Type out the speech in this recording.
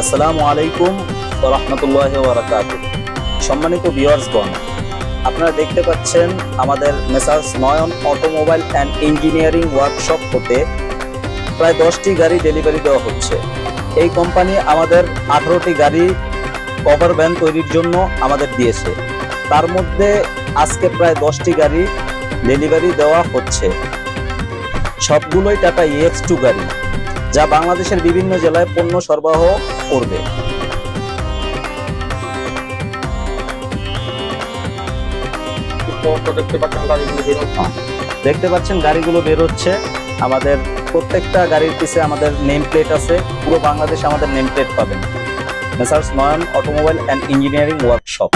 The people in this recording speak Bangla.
আসসালামু আলাইকুম রহমতুল্লাহ বারাকাত সম্মানিত ভিউয়ার্সগণ, আপনারা দেখতে পাচ্ছেন আমাদের messrs Nayan automobile and engineering workshop হতে প্রায় দশটি গাড়ি ডেলিভারি দেওয়া হচ্ছে। এই কোম্পানি আমাদের আঠারোটি গাড়ি কভার ভ্যান তৈরির জন্য আমাদের দিয়েছে। তার মধ্যে আজকে প্রায় দশটি গাড়ি ডেলিভারি দেওয়া হচ্ছে। সবগুলোই টাটা ইএক্স টু গাড়ি, যা বাংলাদেশের বিভিন্ন জেলায় পণ্য সরবরাহ করবে। দেখতে পাচ্ছেন গাড়িগুলো বেরোচ্ছে আমাদের প্রত্যেকটা গাড়ির পিছে আমাদের নেম প্লেট আছে। পুরো বাংলাদেশে আমাদের নেম প্লেট পাবেন। Messrs Nayan automobile and engineering workshop.